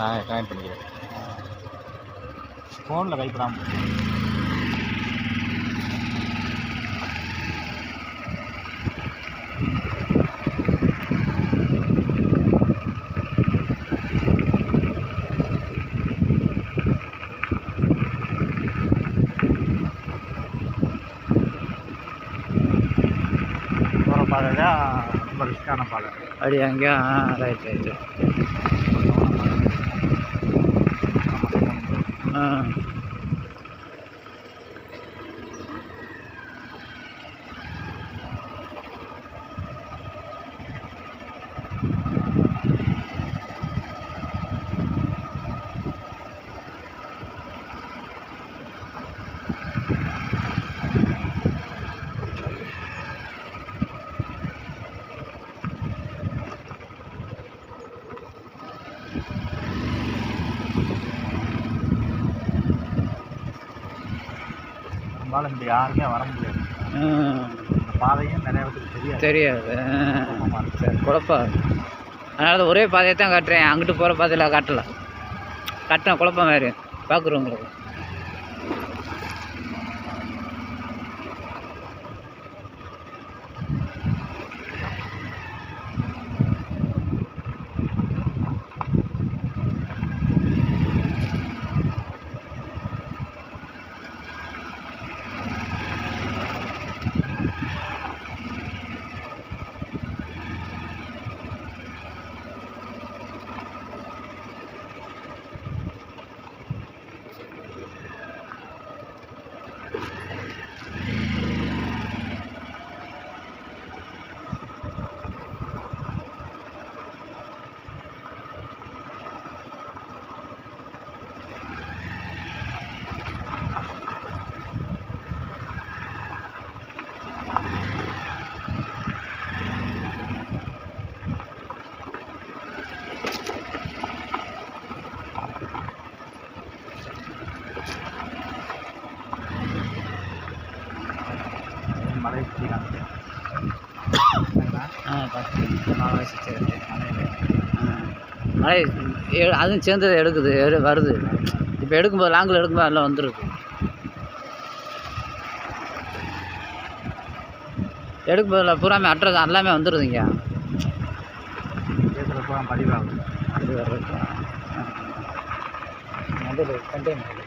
நான் கனெக்ட் பண்ணிக்கிறேன். ஃபோனில் கைப்படாமல் போகிற பாதை தான் ரொம்ப ரிஸ்க்கான பாதை அப்படியே? அங்கேயும் ரைட் ரைட்டு ஆ பெரும்பாலும் இங்கே யாருமே வர முடியாது. இந்த பாதையும் நிறைய பேருக்கு தெரியாது. தெரியாது. குழப்பமா அதனால தான் ஒரே பாதையை தான் காட்டுறேன். அங்கிட்டு போகிற பாதையில் காட்டல. காட்டின குழப்பம் வேறு. பார்க்குறவங்களுக்கு மலை சுற்றி காமிச்சேன் ஆ பார்த்து மழை அதுவும் சேர்ந்தது எடுக்குது எடு- வருது இப்போ எடுக்கும்போது லாங்கில் எடுக்கும்போது எல்லாம் வந்துடுது எடுக்கும்போது பூராமே அட்ரஸ் எல்லாமே வந்துடுதுங்க பேசுகிறப்போ பதிவாகுது அது வர்றது கண்டெய்னர்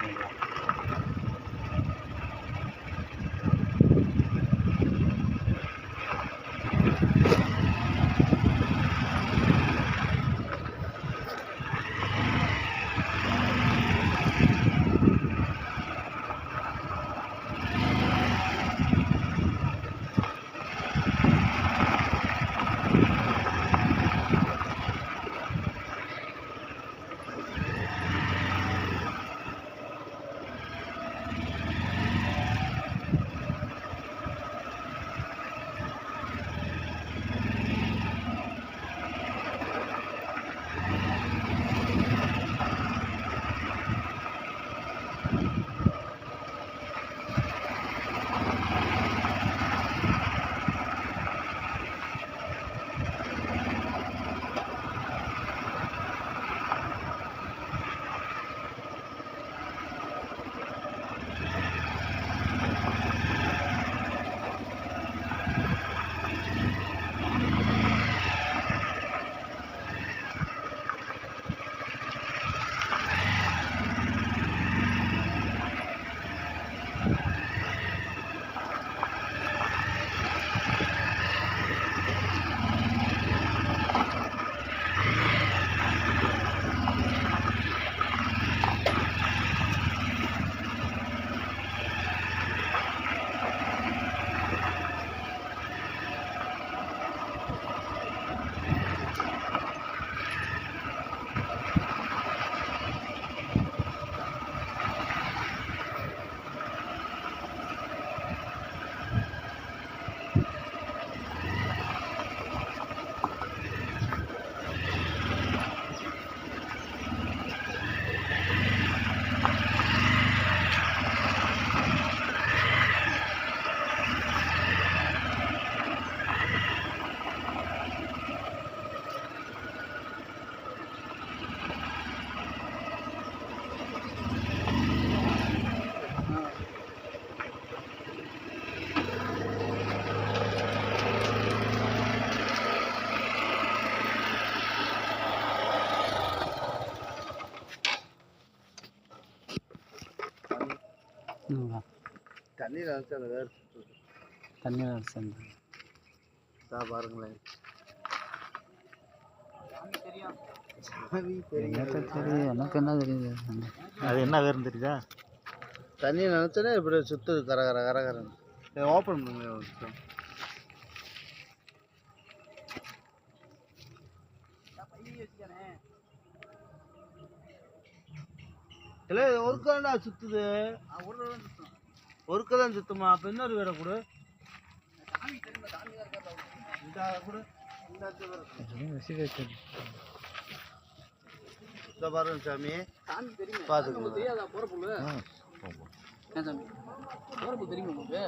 தண்ணியில் நினச்சி அந்த வேறு தண்ணி சேர்ந்து தான் பாருங்களேன். தெரியும். எனக்கு என்ன தெரியுது? அது என்ன வேறுன்னு தெரியுதா? தண்ணி நினச்சோன்னே இப்படி சுற்றுது கர கர கரகரன்னு ஓப்பன் பண்ணுங்க இல்லை ஒருக்காண்டா சுற்றுது ஒருக்க தான் சுத்துமா? அப்போ இன்னொரு வேற கொடு. இந்த பாருங்க சாமி. பார்த்துக்கோங்க தெரியாதா? போகிற புல்லு ஏன் சாமி? போகிற புல் தெரியுமா உங்களுக்கு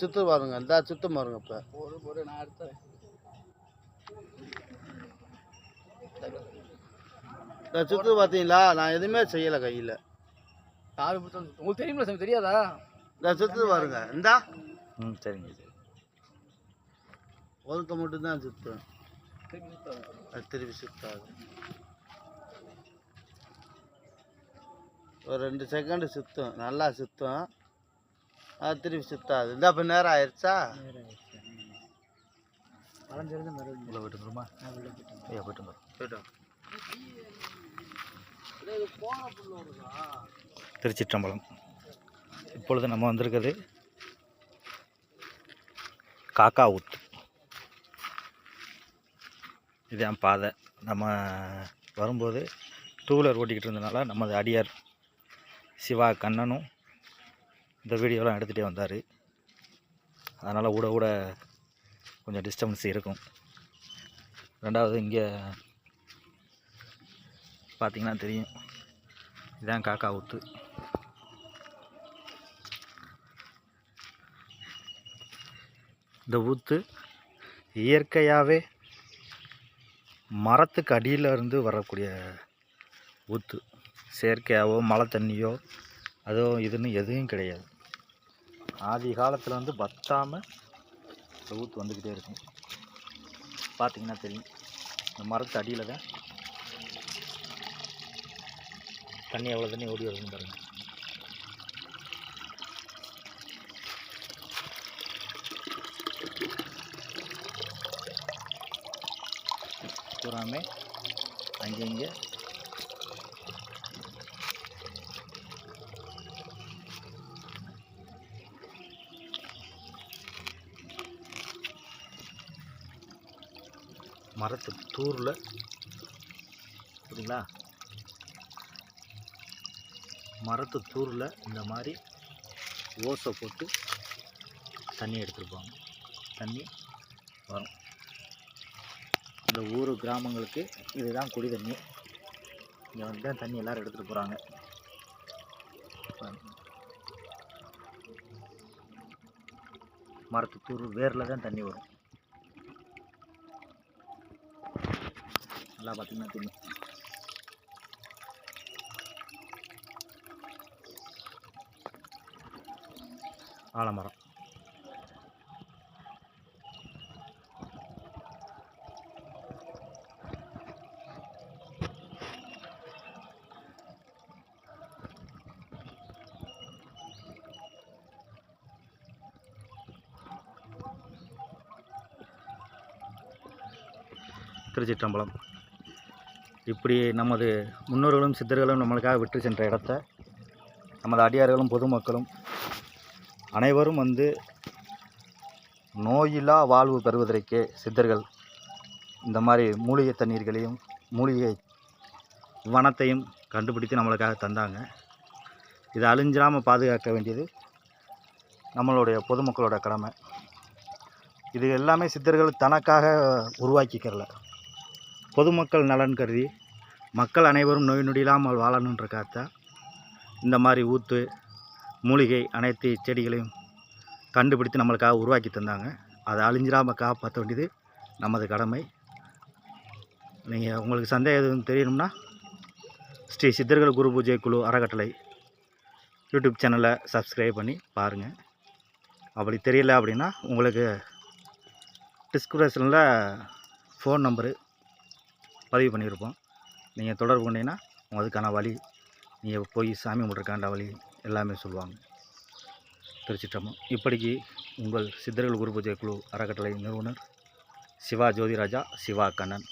சுத்து பாருங்க. இந்த சுத்தம் பாருங்க இப்போ ஒரு ஒரு நான் அடுத்த இந்த சுத்து பார்த்தீங்களா? நான் எதுவுமே செய்யலை கையில். காவி புத்தம் உங்களுக்கு தெரியுமா சாமி தெரியாதா? இந்த சுத்து பாருங்க. இந்தா. ம் சரிங்க சரி. ஒதுக்க மட்டும்தான் சுத்தாது. அது திருப்பி சுத்தாது. ஒரு ரெண்டு செகண்டு சுத்தும் நல்லா சுத்தும் அது திருப்பி சுத்தாது. இந்த இப்போ நேரம் ஆயிடுச்சா? போயிட்டு போயிட்டு போயிட்டோம் திருச்சிற்றம்பலம். இப்பொழுது நம்ம வந்திருக்கிறது காக்கா ஊத்து இதுதான் பாதை. நம்ம வரும்போது டூ வீலர் ஓட்டிக்கிட்டு இருந்தனால நமது அடியார் சிவா கண்ணனும் இந்த வீடியோலாம் எடுத்துகிட்டே வந்தார். அதனால் கூட கூட கொஞ்சம் டிஸ்டர்பன்ஸ் இருக்கும். ரெண்டாவது இங்கே பார்த்தீங்கன்னா தெரியும். இதான் காக்கா ஊத்து. இந்த ஊத்து இயற்கையாகவே மரத்துக்கு அடியில் இருந்து வரக்கூடிய ஊத்து. செயற்கையாவோ மழை தண்ணியோ அதோ இதுன்னு எதுவும் கிடையாது. ஆதி காலத்தில் வந்து வத்தாமல் இந்த ஊத்து வந்துக்கிட்டே இருக்கும். பார்த்தீங்கன்னா தெரியும். இந்த மரத்து அடியில் தான் தண்ணி எவ்வளோ தண்ணி ஓடி வருதுன்னு பாருங்க. பூராமே அங்கே இங்கே. மரத்து தூரில் புரியுங்களா மரத்து தூரில் இந்த மாதிரி ஓசை போட்டு தண்ணி எடுத்துருப்பாங்க. தண்ணி வரும். இந்த ஊர் கிராமங்களுக்கு இதுதான் குடி தண்ணி. இங்கே வந்து தான் தண்ணி எல்லோரும் எடுத்துகிட்டு போகிறாங்க மரத்து தூர் வேரில் தான் தண்ணி வரும். நல்லா பார்த்திங்கன்னா தெரியும். ஆலமரம். திருச்சிற்றம்பலம். இப்படி நமது முன்னோர்களும் சித்தர்களும் நம்மளுக்காக விட்டு சென்ற இடத்த நமது அடியார்களும் பொதுமக்களும் அனைவரும் வந்து நோயில்லா வாழ்வு பெறுவதற்கே சித்தர்கள் இந்த மாதிரி மூலிகை தண்ணீர்களையும் மூலிகை வனத்தையும் கண்டுபிடித்து நம்மளுக்காக தந்தாங்க. இதை அழிஞ்சிராமல் பாதுகாக்க வேண்டியது நம்மளுடைய பொதுமக்களோட கடமை. இது எல்லாமே சித்தர்கள் தனக்காக உருவாக்கிக்கிறல. பொதுமக்கள் நலன் கருதி மக்கள் அனைவரும் நோய் நொடி இல்லாமல் வாழணுன்றக்காக இந்த மாதிரி ஊத்து மூலிகை அனைத்து செடிகளையும் கண்டுபிடித்து நம்மளுக்காக உருவாக்கி தந்தாங்க. அதை அழிஞ்சிடாமல் காப்பாற்ற வேண்டியது நமது கடமை. நீங்கள் உங்களுக்கு சந்தேகம் எதுவும் தெரியணும்னா ஸ்ரீ சித்தர்கள் குரு பூஜை குழு அறக்கட்டளை யூடியூப் சேனலை சப்ஸ்கிரைப் பண்ணி பாருங்கள் அப்படி தெரியல அப்படின்னா உங்களுக்கு டிஸ்கிரிப்ஷனில் ஃபோன் நம்பரு பதிவு பண்ணியிருப்போம். நீங்கள் தொடர்பு கொண்டீங்கன்னா உங்களுக்கான வழி நீங்கள் போய் சாமி கும்பிட்றக்காண்ட வழி எல்லாமே சொல்லுவாங்க. திருச்சிற்றம்பலம். இப்படிக்கு உங்கள் சித்தர்கள் குரு பூஜை குழு அறக்கட்டளை நிறுவனர் சிவா ஜோதிராஜா சிவா கண்ணன்.